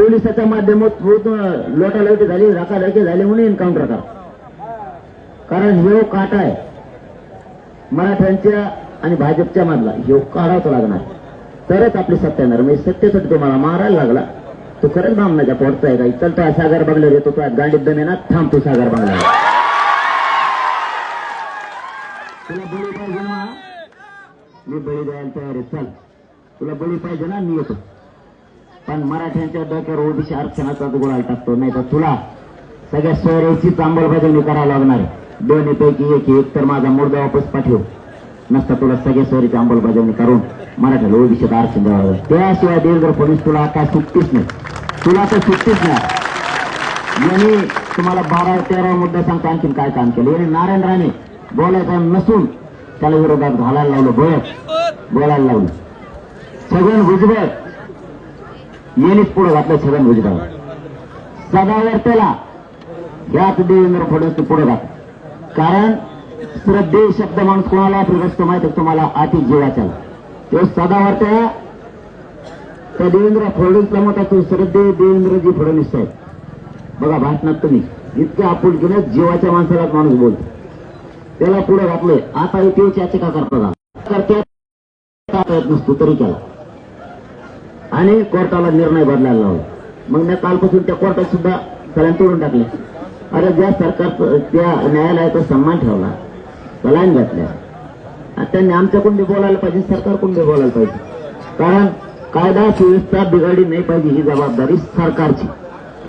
पोलिसाच्या माध्यमातून लोटालोटी झाली राखाडाकी झाली म्हणून एन्काउंटर करा. कारण हे हो काटा आहे. मराठ्यांच्या आणि भाजपच्या मधला हे हो काढावं लागणार. तरच आपली सत्ता येणार. म्हणजे सत्तेसाठी तुम्हाला मारायला लागला. तू खरंच बामणाच्या पोटचा आहे का? चल तो सागर बंगल्यावर येतो तो गाडीत दम येणार थांब तू सागर बंगल्यावर तुला बळी पाहिजे ना? मी बळी द्यायला तयार आहे. चल. तुला बळी पाहिजे ना? मी येतो. पण मराठ्यांच्या डोक्यावर ओबीसी आरक्षणाचा गोळा टाकतो नाही तर तुला सगळ्या सोयऱ्याचीच अंमलबजावणी करायला लागणार दोन्ही पैकी एक एक. तर माझा मुर्दा वापस पाठव. नसता तुला सगळ्या सोयरीची अंमलबजावणी करून मराठ्याला ओबीसीत आरक्षण द्यावं त्याशिवाय देवेंद्र फडणवीस तुला काय सुट्टीच नाही. तुला तर सुट्टीच नाही. यांनी तुम्हाला बारा तेरा मुद्दा सांगतो आणखीन काय काम केलं? यांनी नारायण राणे बोलायचं नसून त्याला विरोधात घालायला लावलं. बोलत. बोलायला लावलं. छगन भुजबळ यांनीच पुढे घातलं छगन भुजबळ सदावर त्याला देवेंद्र फडणवीस पुढे घात कारण श्रद्धे शब्द माणूस कोणाला फिरसतो माहिती तुम्हाला अति जीवाच्या. तो सदावर त्या त्या देवेंद्र फडणवीसला मोठा तो श्रद्धे देवेंद्रजी फडणवीस साहेब. बघा भाषणात तुम्ही इतक्या आपुलकीने जीवाच्या माणसाला माणूस बोलतो. त्याला पुढे घातलंय. आता इथे याचिका करता करते येत नसतो तरी केला आणि कोर्टाला निर्णय बदलायला लावला. मग मी कालपासून त्या कोर्टात सुद्धा सगळ्यांना तोडून टाकले. अरे ज्या सरकार त्या न्यायालयाचा सन्मान ठेवला त्याला घातल्या. त्यांनी आमच्याकडून बी बोलायला पाहिजे सरकारकडून बी बोलायला पाहिजे. कारण कायदा सुव्यवस्था बिघडली नाही पाहिजे ही जबाबदारी सरकारची.